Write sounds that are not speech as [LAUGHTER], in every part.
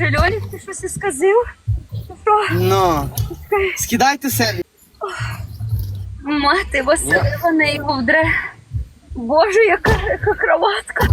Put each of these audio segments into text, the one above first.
Льолік, ти щось і сказив? Ну. Скидайте себе. Мати Василева його вдре. Боже, яка, яка кроватка.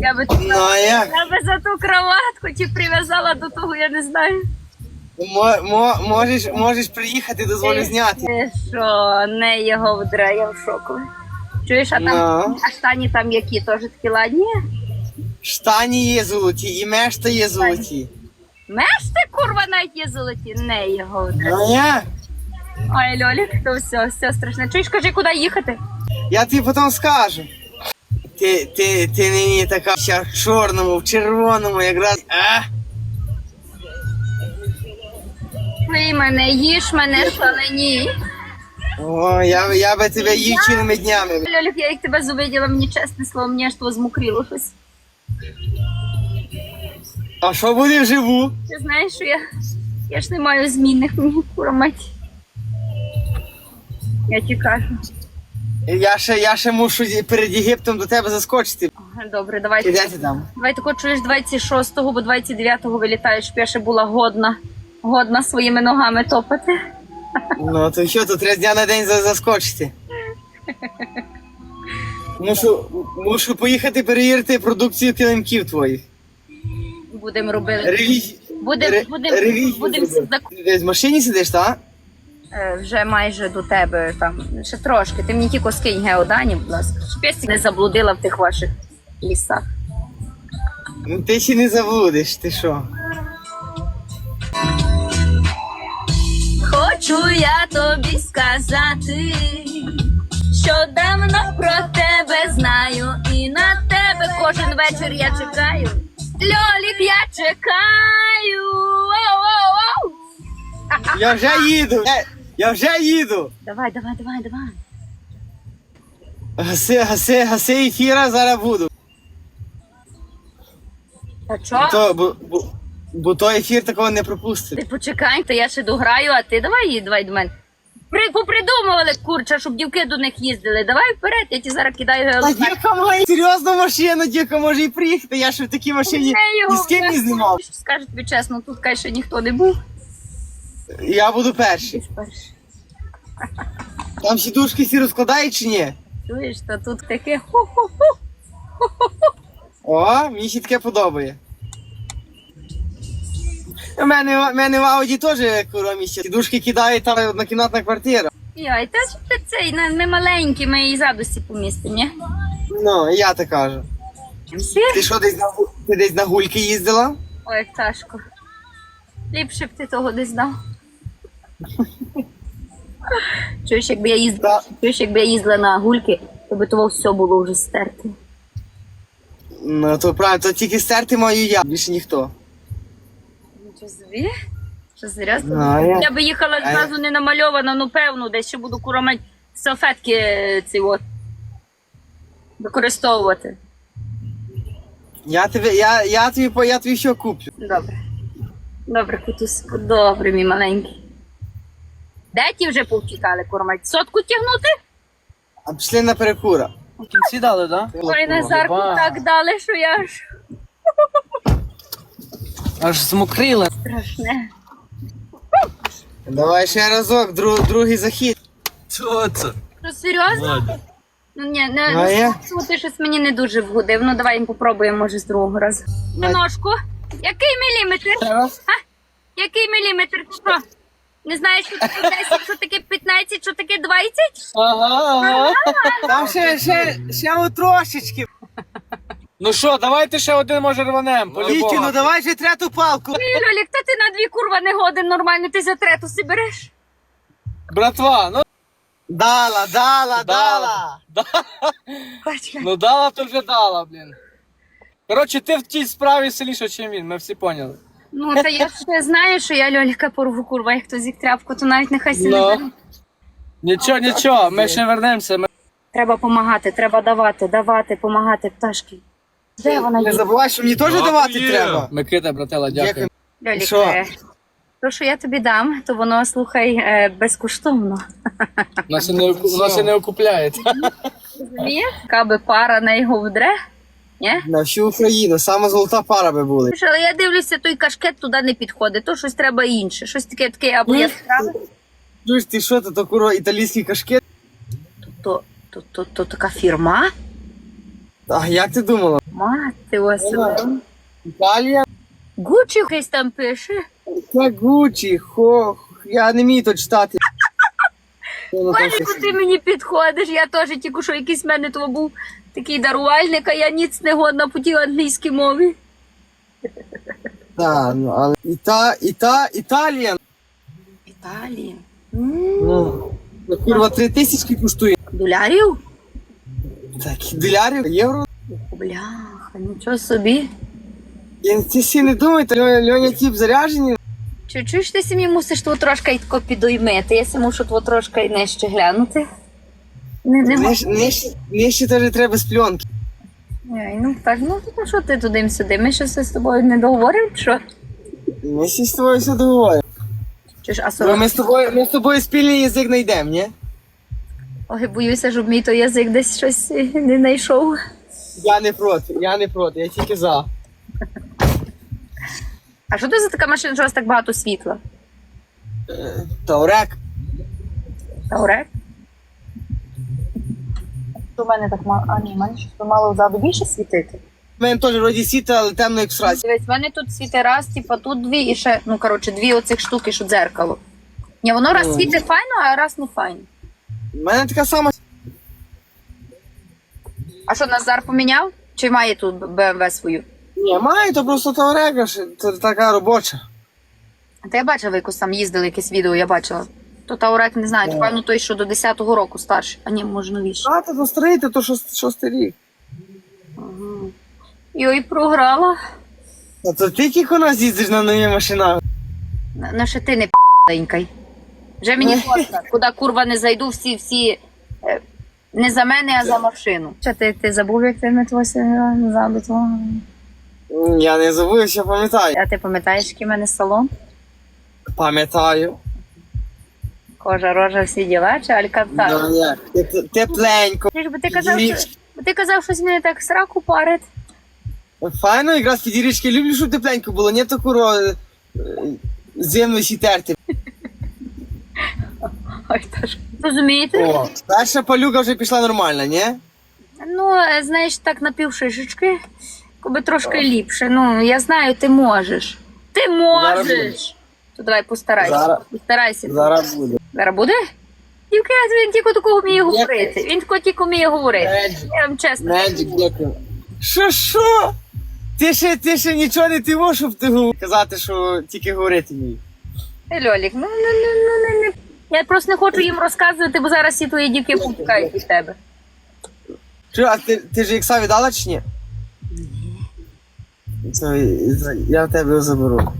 Я би, Ну а як? я би за ту кроватку чи прив'язала до того, я не знаю. Мо, мо, можеш, можеш приїхати, дозволю зняти. Ти що, не його вдре, я в шоку. Чуєш, а там Ну. а там які теж такі ладні? Штані є золоті, і мешта є золоті. Мешти, курва, навіть є золоті, не його. Ну? Ой, Льолік, то все, все страшне. Чуєш, кажи, куди їхати? Я тобі потім скажу. Ти, ти, ти нині така вся в чорному, в червоному, якраз. А? Пий мене, їж мене, шалені. О, я, я би тебе їв цілими днями. Льолік, я як тебе завиділа, мені чесне слово, мені аж то змокріло щось. А що буде вживу? Ти знаєш, що я, я ж не маю змінних мені кура мать. Я ті кажу. Я ще, я ще мушу перед Єгиптом до тебе заскочити. Добре, давай. Ти там? Давай тако чуєш 26-го, бо 29-го вилітаєш, пеше була годна. Годна своїми ногами топати. Ну, то що, то треба дня на день заскочити. [LAUGHS] Мушу, мушу поїхати перевірити продукцію килимків твоїх. Будемо робити. Ревізію. Будем- ре- будем- ревізію будем десь в машині сидиш, так? Е, вже майже до тебе там ще трошки. Ти мені тільки скинь геодані, будь ласка. Щоб я не заблудила в тих ваших лісах. Ну ти ще не заблудиш, ти що? Хочу я тобі сказати, що давно про тебе знаю, і на тебе кожен вечір я чекаю. Льолік, я чекаю. Оу-оу-оу. Я вже їду! Я, я вже їду! Давай, давай, давай, давай. Гаси, гаси, гаси ефіра, зараз буду. Та чо? То, бо, бо, бо той ефір такого не пропустить. Ти почекай, то я ще дограю, а ти давай їдь, давай до мене. При, попридумували курча, щоб дівки до них їздили. Давай вперед, я ті зараз кидаю Та геолокацію. дівка має серйозну машину, дівка може і приїхати. Я ж в такій машині ні з ким не знімав. Скажу тобі чесно, тут кай ще ніхто не був. Я буду перший. Там сідушки всі розкладають чи ні? Чуєш, то тут таке ху-ху-ху. О, мені ще таке подобає. У мене, у мене в Ауді теж кура місця. Сідушки кидають там однокімнатна квартира. Йой, та ж ти цей, на- ми маленькі, ми і задусі помістимо, ні? Ну, я так кажу. Всі? Ти що десь на гу- ти десь на гульки їздила? Ой, пташко. Ліпше б ти того не знав. [LAUGHS] Чуєш, якби я їздила, чуєш, якби я їздила на гульки, то би того все було вже стерте. Ну, то правильно, то тільки стерти маю я, більше ніхто. Нічого собі? Що серйозно? Ну, я- Я би їхала зразу не намальована, ну певно, десь ще буду куромать салфетки е, ці от використовувати. Я тобі, я, я тобі, по- я тобі що куплю. Добре. Добре, кутюску, добре, мій маленький. Де ті вже повтікали кормать? Сотку тягнути? А пішли на перекура. В кінці дали, так? Да? Ой, Назарку так дали, що я аж [LAUGHS] Аж змокрила. страшне. Давай ще разок, друг, другий захід. Що це? Ну серйозно? Ну ні, не А я? ну, ти щось мені не дуже вгодив. Ну давай попробуємо, може, з другого разу. Давай. Ножку. Який міліметр? Ще раз. Який міліметр? Ти Що? Не знаєш, що таке 10, що таке 15, що таке 20? Ага, ага. Там ще, ще, ще трошечки. Ну що, давайте ще один може рванем, Вітю, ну давай же трету палку. Ні, Льолік, та ти на дві курва не годен нормально, ти за трету си береш. Братва, ну Дала, дала, дала. Да. Ну дала, то вже дала, блін. Коротше, ти в тій справі сильніше, ніж він, ми всі поняли. Ну, та я ще знаю, що я Льоліка порву курва, як хто зік тряпку, то навіть нехай сі не Ну. бере. Нічого, нічого, ми ще вернемося. Ми... Треба допомагати, треба давати, давати, допомагати пташки. Де вона Не є? забувай, що мені теж давати треба. Микита, братела, дякую. Дякую. Льолік, Що? е, то, що я тобі дам, то воно, слухай, е, безкоштовно. Нас і не, нас і не окупляє. Розумієш? Яка би пара на його вдре, Ні? На всю Україну, сама золота пара би були. Але я дивлюся, той кашкет туди не підходить, то щось треба інше. Щось таке таке або яскраве. Чуєш, ти що, то, то куро італійський кашкет? То, то, то, то така фірма. А як ти думала? Мати Василю. Італія? Гучі якийсь там пише. Це Гучі, хо, я не вмію то читати. Там ти мені підходиш. Я теж тільки що якийсь в мене то був такий дарувальник, а я ніц не годна по тій англійській мові. Та, ну, але Іта, Іта, Італія. Італія. Ну, ну, курва, три тисячки коштує. Долярів? Так, долярів, євро. Бляха, нічого собі. Я ці всі не думайте, Льоня, Льоня тіп заряджені. Чи чуєш ти самі мусиш тво трошки й тако підоймити? Я си мушу тво трошки й нижче глянути. Не, не можу. Нижче, нижче, теж треба з пленки. Ой, Ну так, ну то що ти туди сюди? Ми щось з тобою не договоримо, що? Ми всі з тобою все договоримо. Чи ж а Бо сорок? Ми з тобою, ми з тобою спільний язик знайдемо, ні? Ой, боюся, щоб мій той язик десь щось не знайшов. Я не проти, я не проти, я тільки за. А що це за така машина, що у вас так багато світла? Таурек. Таурек? У мене так мало. А ні, в мене щось мало ззаду більше світити. У мене теж вроді сіта, але темно як в сраці. Дивись, в мене тут світи раз, типа тут дві і ще, ну коротше, дві оцих штуки, що дзеркало. Ні, воно раз Ну. світить файно, а раз не файно. У мене така сама. А що Назар поміняв? Чи має тут БМВ свою? Ні, має, то просто таурека, це така робоча. Та я бачила, ви якось там їздили, якесь відео, я бачила. То Таурек не знаю, то певно той, що до 10-го року старший. А ні, може новіший. А, то старий, то шост- шостий рік. Йой, програла. А то ти тільки у нас їздиш на нові машинах. На, на що ти не п***ленькай. Вже мені можна. Куди курва не зайду, всі, всі е, не за мене, а за машину. Що ти, ти забув, як ти метвося назад твого? М, Я не забув, що пам'ятаю. А ти пам'ятаєш, який в мене салон? Пам'ятаю. Кожа, рожа, всі діла, чи алькантар? Ну, ні. Тепленько. Ти ж ти казав, що, бо ти казав, щось мене так сраку парить. Файно, якраз під річки люблю, щоб тепленько було, не то куро е, зимно сітерти. Ой, та ж. Розумієте? О, перша палюка вже пішла нормальна, ні? Ну, е, знаєш, так на півшишечки, коби трошки ліпше. Ну, я знаю, ти можеш. Ти можеш. То давай постарайся. Зараз- Постарайся. Зараз буде. Зараз буде? Дівки, він тільки такого вміє говорити. Він тільки тільки вміє говорити. Меджик, Я вам чесно. меджик, дякую. Що, що? Ти ще, ти ще нічого не тиво, щоб ти гу- казати, що тільки говорити. Е, Льолік, ну, ну, ну, ну, ну, ну. Я просто не хочу їм розказувати, бо зараз всі твої дівки попукають від тебе. Чи, а ти, ти ж ікса віддала чи ні? Це, я в тебе його заберу.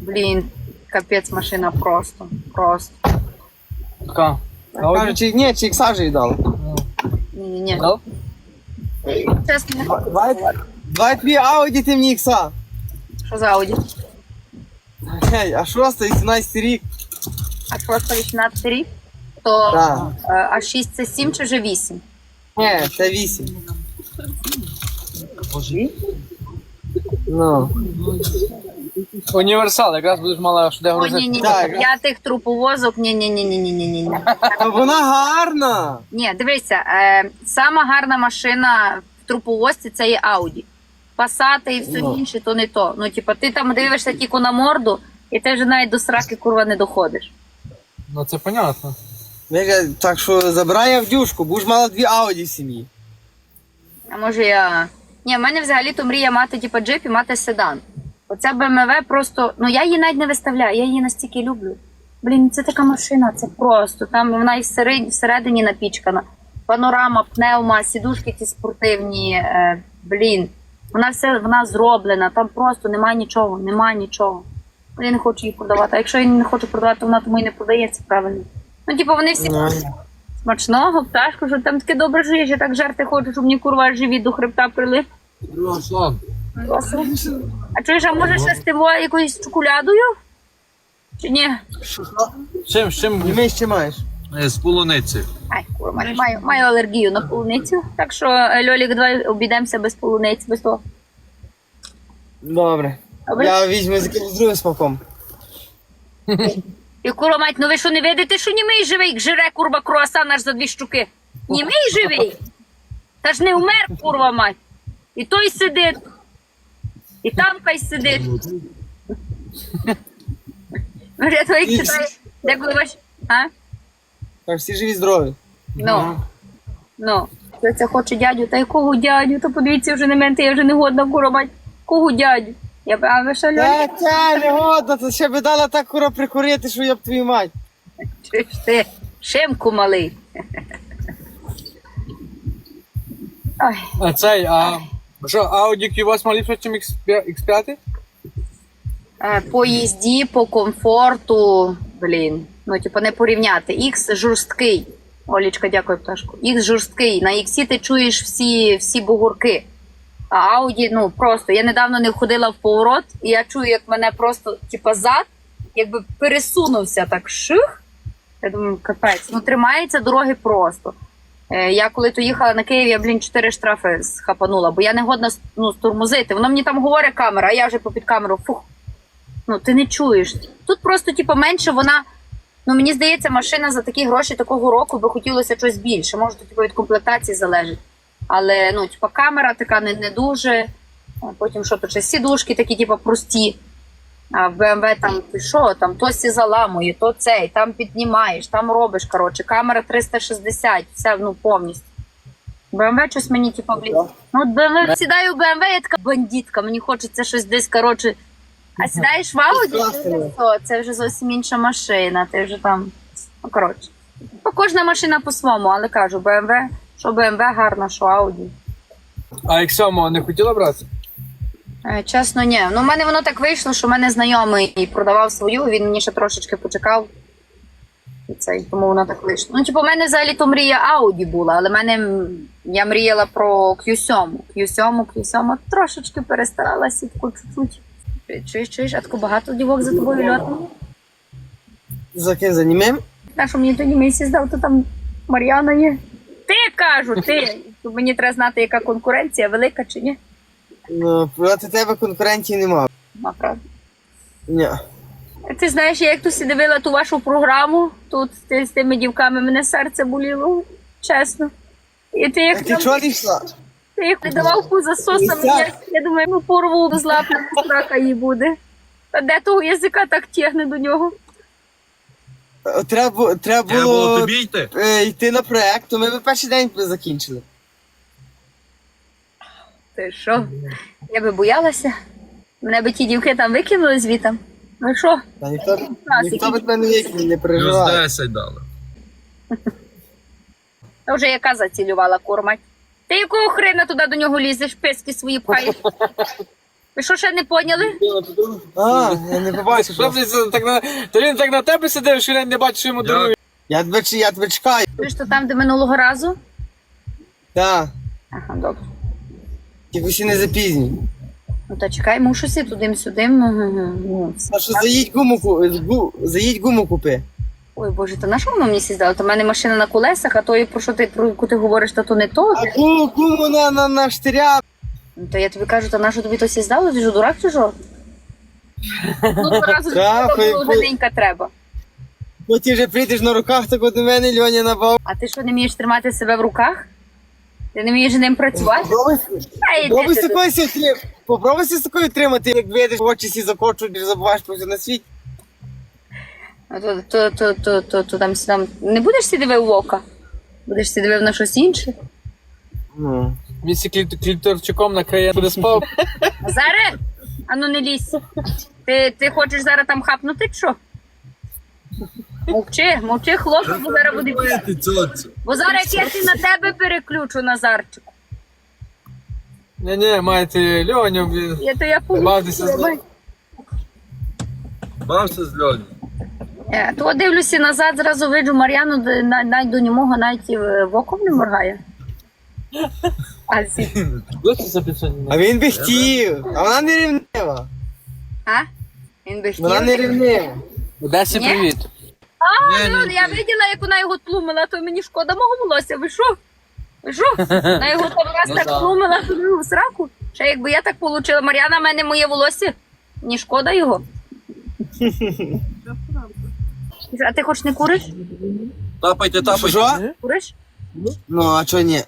Блін, капець машина просто. Просто. Така. Кажу, чи ні, чи ікса вже віддала. Ні-ні-ні. Дав? Чесно, не хочу. Давай, давай твій ауді, ти мені ікса. Що за ауді? Гей, а шостий, 17 рік. А просто 18 рік? То Так. е, а 6 це 7 чи вже 8? Ні, це 8. Ну. Універсал, якраз будеш мала що де О, грузити. ні, ні, Так. я тих труповозок, ні, ні, ні, ні, ні, ні, ні. А вона гарна. Ні, дивися, е, сама гарна машина в труповозці це є Audi. Пасати і все Ну. інше, то не то. Ну, типа, ти там дивишся тільки на морду, і ти вже навіть до сраки курва не доходиш. Ну це понятно. Віка, Так що забирай авдюшку, будеш мала дві ауді в сім'ї. А може я. Ні, в мене взагалі то мрія мати типу, джип і мати седан. Оця BMW просто, ну я її навіть не виставляю, я її настільки люблю. Блін, це така машина, це просто. Там вона і всередині, всередині напічкана. Панорама, пневма, сідушки ті спортивні. Е, блін, вона все вона зроблена, там просто немає нічого, немає нічого. Я не хочу її продавати. А якщо я не хочу продавати, то вона тому і не продається правильно. Ну, типу, вони всі смачного, пташку, що там таке добре жиє, що так жарти хочу, щоб мені курва живіт до хребта прилип. Руслан. А чуєш, а може ще з тим якоюсь чоколядою? Чи ні? Чим, з чим? Ми ще маєш. Е, З полуниці. Ай, курва, маю, маю, алергію на полуницю. Так що, е, Льолік, давай обійдемося без полуниці, без того. Добре. Я візьму з якимось другим смаком. [LAUGHS] І курва мать, ну ви що не видите, що німий живий, жире курва круасан аж за дві штуки. Німий живий? Та ж не вмер, курва мать. І той сидить. І там хай сидить. Я твоїх читаю. Деколи бач. А? Так, всі живі здорові. Ну. Ну. Це, це хоче дядю, та якого дядю? То подивіться вже на мене, та я вже не годна кура мать. Кого дядю? Я б- а ви що? Та ця не годна, то ще би дала так кура прикурити, що я б твою мать. Чи ж ти шимку малий? Ой. А цей, а що, Audi Q8 ліпше, ніж X5? Е, По їзді, по комфорту, блін. Ну, типу, не порівняти. Ікс жорсткий. Олічка, дякую, пташку. Ікс жорсткий. На іксі ти чуєш всі, всі бугурки. А Ауді, ну просто я недавно не входила в поворот, і я чую, як мене просто, типу, зад, якби пересунувся так ших. Я думаю, капець. Ну, тримається дороги просто. Е, Я коли то їхала на Київ, я, блін, чотири штрафи схапанула, бо я не годна ну, стурмузити. Воно мені там говорить камера, а я вже попід камеру фух. Ну, ти не чуєш. Тут просто, типу, менше вона. Ну, мені здається, машина за такі гроші такого року би хотілося щось більше. Може, типу, від комплектації залежить. Але ну, типу, камера така не, не дуже. Потім що то ще сідушки такі, типу, прості. А в BMW там ти що, там то сі заламує, то цей, там піднімаєш, там робиш. Коротше, камера 360, все ну повністю. BMW щось мені, типу, блін. Ну, от BMW, сідаю в BMW, я така бандитка, мені хочеться щось десь, коротше. А сідаєш в вже все, це вже зовсім інша машина, ти вже там. Ну, коротше. Ну, кожна машина по-своєму, але кажу, BMW, що BMW гарна, що Audi. А X7 не хотіла брати? Е, Чесно, ні. Ну, в мене воно так вийшло, що в мене знайомий продавав свою, він мені ще трошечки почекав. І це, тому воно так вийшло. Ну, типу, у мене взагалі то мрія Audi була, але в мене м, я мріяла про Q7. Q7, Q7 трошечки перестаралася таку чуть-чуть. Чуєш, чуєш, а тако багато дівок за тобою льотно? За ким за німим? Та, що мені тоді місяць дав, то там Мар'яна є. Кажу, ти. Мені треба знати, яка конкуренція, велика чи ні. Ну, проти тебе конкурентів нема. А, правда. Ні. Ти знаєш, я як тут дивила ту вашу програму, тут ти з тими дівками мене серце боліло, чесно. І ти А ти чого йшла? ти як не давав пу засосами, я, я думаю, ну порву без лапи, страха їй буде. А де того язика так тягне до нього? Е, Треба, треба Треба було було тобі йти. е, йти на проект, то ми б перший день закінчили. Ти що? Я би боялася. Мене би ті дівки там викинули звітом. Ну що? Та ніхто, Нас, ніхто від мене вікні не Плюс переживає. 10 дали. [LAUGHS] Та вже яка зацілювала кормать. Ти якого хрена туди до нього лізеш, писки свої пхаєш? Ви що ще не поняли? А, я не побачив. Що ти це так на... То він так на тебе сидив, що я не бачу, що йому Я- Я тебе, чи- я тебе чекаю. Ви ж то там, де минулого разу? Так. Ага, добре. Тільки ще не запізнюй. Ну та чекай, мушу сі туди-сюди. Ну, А що заїдь гуму, ку- гу- заїдь гуму купи. Ой, боже, то на що воно мені сіздало? То в мене машина на колесах, а то і про що ти про яку ти говориш, то то не то. А гуму, гуму на, на, на штиря. Ну, То я тобі кажу, то на що тобі то сіздало? Ти ж дурак чи що? Ну, то разу Так, було ви- вже треба. Прийдеш на руках, так от до мене Льоня набав. А ти що не вмієш тримати себе в руках? Ти не вмієш ним працювати? Попробуй Та йди попробуй з ти такою сі. Попробуй з такою тримати, як видиш, очі сі закочують, і забуваєш про все на світі. А То, то, то, то, то, то там, там не будеш сі дивив в ока? Будеш сі дивив на щось інше? Ну. Він сі кліп- кліпторчиком накриє, буде спав. Зараз? Ану не лізь. Ти, ти хочеш зараз там хапнути, чи що? Мовчи, мовчи, хлопець, бо зараз буде. Ти. Бо зараз як я ти на тебе переключу, Назарчику. Ні-ні, маєте Льоню, блін. Я то я Бавтеся з ним. Бався з Льоню. Е, То дивлюся назад, зразу виджу Мар'яну, де на- навіть до нього навіть і в в оком не моргає. А, зі- Досі записані. А він би хотів, а вона не рівнива. а? Він би Вона не рівнива. Одесі Ні? привіт. А, Ні, ну, я виділа, як вона його тлумила, то мені шкода мого волосся. Ви що? Ви що? Вона його там раз Ну, так тлумила тобі в сраку. Ще якби я так получила, Мар'яна, в мене моє волосся. Мені шкода його. А ти хоч не куриш? Тапайте, тапайте. Що? Куриш? Ну, а чого ні?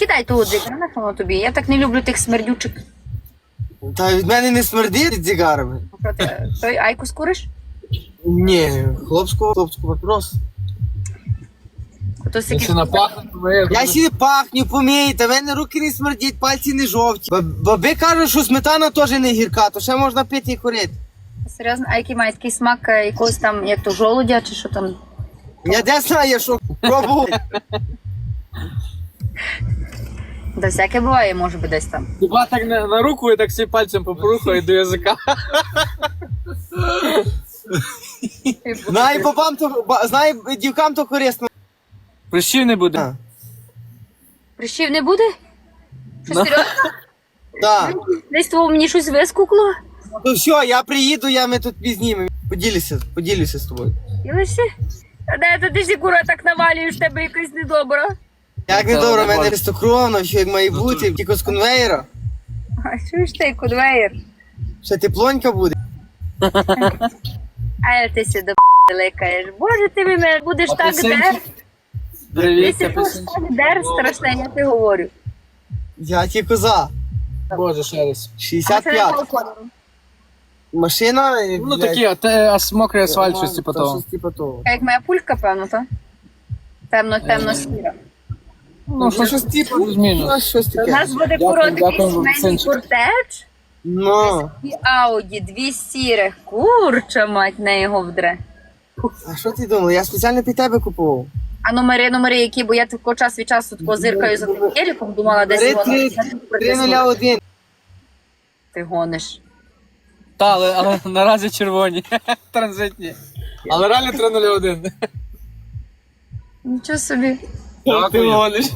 Кидай того дзика, на воно тобі. Я так не люблю тих смердючих. Та від мене не смердить від зігарами. Що ти, той айкос куриш? Ні, хлопського, хлопського вопрос. То Якщо напахне, то ми... Я не пахню, помій, та в мене руки не смердять, пальці не жовті. Баб- Баби кажуть, що сметана теж не гірка, то ще можна пити і курити. Серйозно, а який має такий смак е, якогось там, як то жолудя, чи що там? Я де знаю, що пробував. [LAUGHS] Да всяке буває, може би десь там. Хіба так на, на руку і так всі пальцем попорухає до язика. Знай бабам то, ба- знай дівкам то корисно. Прищів не буде. А, Прищів не буде? Що Ну. серйозно? Так. Десь того мені щось вискукло? Ну все, я приїду, я ми тут пізнімемо. Поділюся, поділюся з тобою. І лише? А де ти ж кура так навалюєш, в тебе якась недобра. Як не добре, в мене бачу. чистокровно, що як має Ну, бути, тільки з конвейера. А чуєш ти, кудвеєр? Ще теплонька буде. А ти сюди ликаєш. Боже, ти мене будеш так Апельсинчик. дер. Ти Привіт, сидиш апельсинчик. так дер страшне, я ти говорю. Я ті коза. Боже, ще раз. А це 65. якого кольору? Машина. і, Ну такі, а те ас- мокрий асфальт, щось типу того. Типу того. А як моя пулька, певно, то? Темно, темно сіра. Ну, Ну, щось типу, ну, щось У таке. нас буде Дякую, дякую, сімейний Синчик. кортеж. Ну, І Ауді, дві сірих. Курча мать на його вдре. а що ти думала? Я спеціально під тебе купував. А номери, номери, які, бо я тако час від часу тако зиркаю за тим Еріком, думала, десь Три, його три, на- 301. Ти гониш. Та, але, але наразі червоні. [LAUGHS] Транзитні. Але реально 301. Нічого собі. Ти Дякую. гониш.